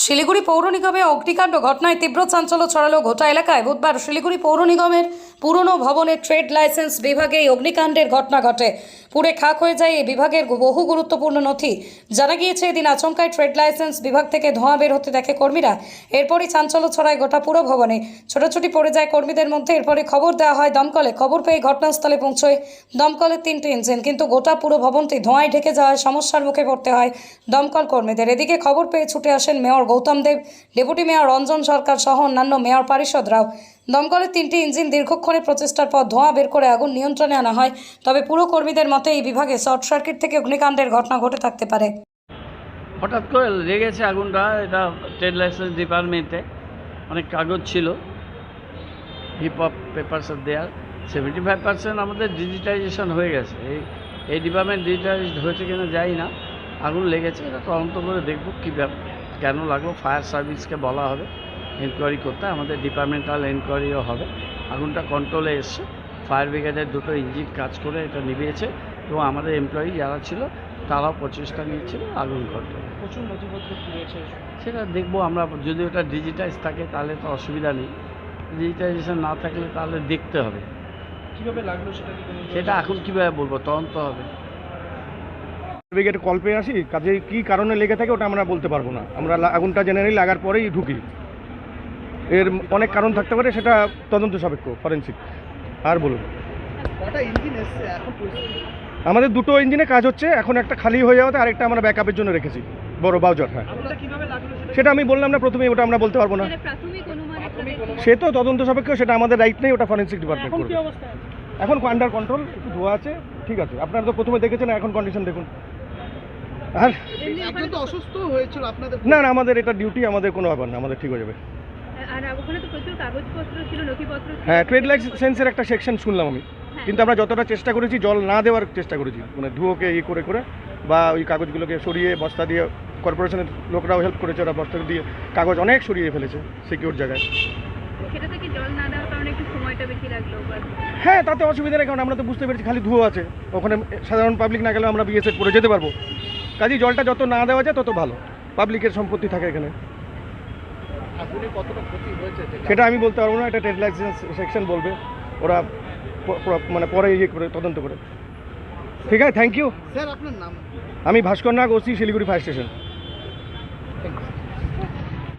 শিলিগুড়ি পৌর নিগমে অগ্নিকাণ্ড ঘটনায় তীব্র চাঞ্চল্য ছড়ালো ঘোটা এলাকায়। বুধবার শিলিগুড়ি পৌর নিগমের পুরনো ভবনের ট্রেড লাইসেন্স বিভাগে এই অগ্নিকাণ্ডের ঘটনা ঘটে। পুড়ে খাক হয়ে যায় এই বিভাগের বহু গুরুত্বপূর্ণ নথি। জানা গিয়েছে, এদিন আচমকায় ট্রেড লাইসেন্স বিভাগ থেকে ধোঁয়া বের হতে দেখে কর্মীরা। এরপরই চাঞ্চল্য ছড়ায় গোটা পুরো ভবনে। ছোটাছুটি পড়ে যায় কর্মীদের মধ্যে। এরপরে খবর দেওয়া হয়, দমকলে খবর পেয়ে ঘটনাস্থলে পৌঁছয় দমকলের তিনটি ইঞ্জিন। কিন্তু গোটা পুরো ভবনটি ধোঁয়ায় ঢেকে যাওয়ায় সমস্যার মুখে পড়তে হয় দমকল কর্মীদের। এদিকে খবর পেয়ে ছুটে আসেন mayor Goutam Deb, deputy mayor Ranjan Sarkar সহ অন্যান্য মেয়র পারিষদ রাও দমকলের তিনটি ইঞ্জিন দীর্ঘক্ষণের প্রচেষ্টার পর ধোঁয়া বের করে আগুন নিয়ন্ত্রণে আনা হয়। তবে পুরো কর্মীদের মতে এই বিভাগে শর্ট সার্কিট থেকে অগ্নিকাণ্ডের ঘটনা ঘটে থাকতে পারে। হঠাৎ করে লেগেছে আগুনটা, এটা ট্রেড লাইসেন্স ডিপার্টমেন্টে। অনেক কাগজ ছিল। হিপ হপ পেপারসের দেওয়ার সেভেন্টি ফাইভ পার্সেন্ট আমাদের ডিজিটাইজেশন হয়ে গেছে। এই এই ডিপার্টমেন্ট ডিজিটাইজ হয়েছে কিনা যাই না। আগুন লেগেছে, এটা তদন্ত করে দেখব কী কেন লাগল? ফায়ার সার্ভিসকে বলা হবে। এনকোয়ারি করতে আমাদের ডিপার্টমেন্টাল এনকোয়ারিও হবে। আগুনটা কন্ট্রোলে এসছে। ফায়ার ব্রিগেডের দুটো ইঞ্জিন কাজ করে এটা নিভিয়েছে এবং আমাদের এমপ্লয়ি যারা ছিল তারাও প্রচেষ্টা নিয়েছিল আগুন কন্ট্রোল প্রচুর নথিপত্র পুড়িয়েছে সেটা দেখব আমরা যদি ওটা ডিজিটাইজ থাকে তাহলে তো অসুবিধা নেই। ডিজিটাইজেশন না থাকলে তাহলে দেখতে হবে। কীভাবে লাগল সেটা সেটা এখন কীভাবে বলব? তদন্ত হবে। ব্রিগেড কল পেয়ে আসি? কাজে কী কারণে লেগে থাকে ওটা আমরা বলতে পারব না। আমরা আগুনটা জেনারেলি লাগার পরেই ঢুকি। এর অনেক কারণ থাকতে পারে সেটা তদন্ত সাপেক্ষ ফরেন্সিক। আর বলুন। আমাদের দুটো ইঞ্জিনে কাজ হচ্ছে এখন একটা খালি হয়ে যাওয়াতে আরেকটা আমরা ব্যাকআপের জন্য রেখেছি বড় বাউজার হ্যাঁ। সেটা? আমি বললাম না প্রথমে ওটা আমরা বলতে পারব না। সে তো তদন্ত সাপেক্ষ সেটা আমাদের রাইট নেই ওটা ফরেন্সিক ডিপার্টমেন্ট করবে কি অবস্থা আছে? এখন আন্ডার কন্ট্রোল একটু ধোয়া আছে ঠিক আছে। আপনারা তো প্রথমে দেখেছেন এখন কন্ডিশন দেখুন। আর অসুস্থ হয়েছিল না না আমাদের এটা ডিউটি আমাদের কোনো ব্যাপার না আমাদের ঠিক হয়ে যাবে। আর ওখানে তো প্রচুর কাগজপত্র ছিল নথিপত্র হ্যাঁ ট্রেড লাইসেন্সের একটা সেকশন শুনলাম আমি। হ্যাঁ। কিন্তু আমরা যতটা চেষ্টা করেছি জল না দেওয়ার চেষ্টা করেছি। মানে ধুয়োকে ইয়ে করে করে বা ওই কাগজগুলোকে সরিয়ে বস্তা দিয়ে কর্পোরেশনের লোকরাও হেল্প করেছে ওরা বস্তা দিয়ে কাগজ অনেক সরিয়ে ফেলেছে সিকিউর জায়গায়। হ্যাঁ তাতে অসুবিধা নেই কারণ আমরা তো বুঝতে পেরেছি খালি ধুয়ো আছে। ওখানে সাধারণ পাবলিক না গেলেও আমরা বিএসএফ করে যেতে পারব। কাজেই জলটা যত না দেওয়া যায় তত ভালো। পাবলিকের সম্পত্তি থাকে এখানে আগুনে কতটা ক্ষতি হয়েছে সেটা? আমি বলতে পারব না এটা ট্রেড লাইসেন্স সেকশন বলবে। ওরা মানে পরে ইয়ে করে তদন্ত করে। ঠিক আছে থ্যাংক ইউ স্যার আপনার নাম? আমি Bhaskar Nag OC Siliguri fire station thank you